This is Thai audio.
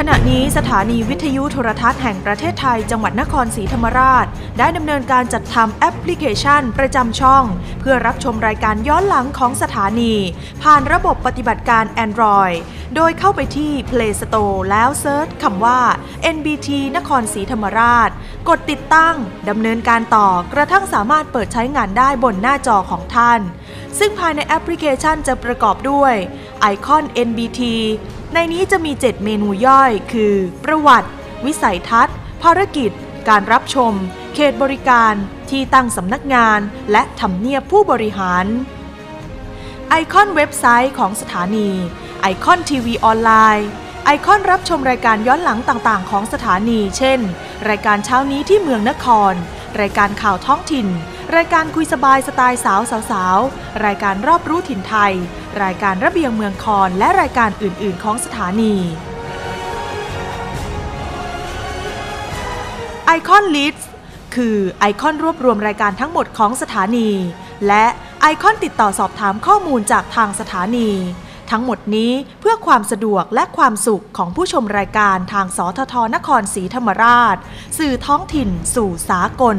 ขณะนี้สถานีวิทยุโทรทัศน์แห่งประเทศไทยจังหวัดนครศรีธรรมราช ได้ดำเนินการจัดทำแอปพลิเคชันประจำช่อง เพื่อรับชมรายการย้อนหลังของสถานี ผ่านระบบปฏิบัติการ Android โดยเข้าไปที่ Play Store แล้วเซิร์ชคำว่า NBT นครศรีธรรมราช กดติดตั้งดำเนินการต่อกระทั่งสามารถเปิดใช้งานได้บนหน้าจอของท่าน ซึ่งภายในแอปพลิเคชันจะประกอบด้วย ไอคอน NBT ในนี้จะมี 7 เมนูย่อย คือ ประวัติ วิสัยทัศน์ ภารกิจ การรับชม เขตบริการ ที่ตั้งสำนักงาน และทำเนียบผู้บริหาร ไอคอนเว็บไซต์ของสถานี ไอคอนทีวีออนไลน์ ไอคอนรับชมรายการย้อนหลังต่างๆ ของสถานี เช่น รายการเช้านี้ที่เมืองนคร รายการข่าวท้องถิ่น รายการคุยสบายสไตล์สาวสาวรายการรอบรู้ถิ่นไทย รายการระเบียงเมืองคอนและรายการอื่น ๆ ของสถานีไอคอนลิสคือไอคอนรวบรวมรายการทั้งหมดของสถานี และไอคอนติดต่อสอบถามข้อมูลจากทางสถานี ทั้งหมดนี้เพื่อความสะดวกและความสุขของผู้ชมรายการทางสททนครศรีธรรมราช สื่อท้องถิ่นสู่สากล